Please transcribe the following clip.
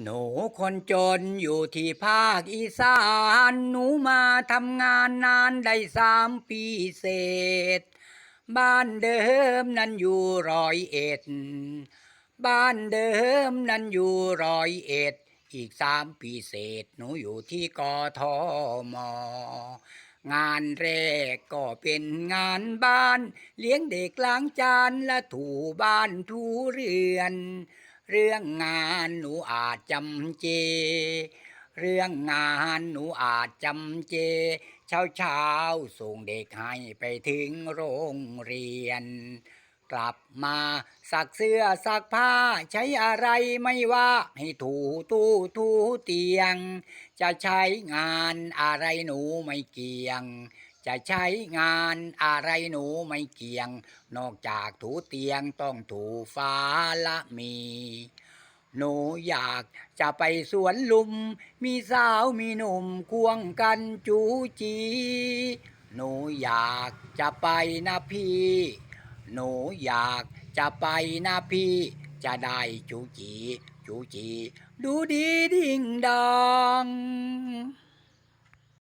หนูคนจนอยู่ที่ภาคอีสาน หนูมาทำงานนานได้สามปีเศษ บ้านเดิมนั้นอยู่ร้อยเอ็ด บ้านเดิมนั้นอยู่ร้อยเอ็ด อีกสามปีเศษ หนูอยู่ที่กทมงานแรกก็เป็นงานบ้าน เลี้ยงเด็กล้างจานและถูบ้านถูเรือน เรื่องงานหนูอาจจำเจ เรื่องงานหนูอาจจำเจ เช้าเช้าส่งเด็กให้ไปถึงโรงเรียน กลับมาซักเสื้อซักผ้าใช้อะไรไม่ว่า ให้ถูตู้ถูเตียง จะใช้งานอะไรหนูไม่เกี่ยง จะใช้งานอะไรหนูไม่เกี่ยง นอกจากถูเตียงต้องถูฟ้าละมี หนูอยากจะไปสวนลุม มีสาวมีหนุ่มควงกันจูจี หนูอยากจะไปนะพี่ หนูอยากจะไปนะพี่ จะได้จูจี จูจี ดูดีดิ่งดอง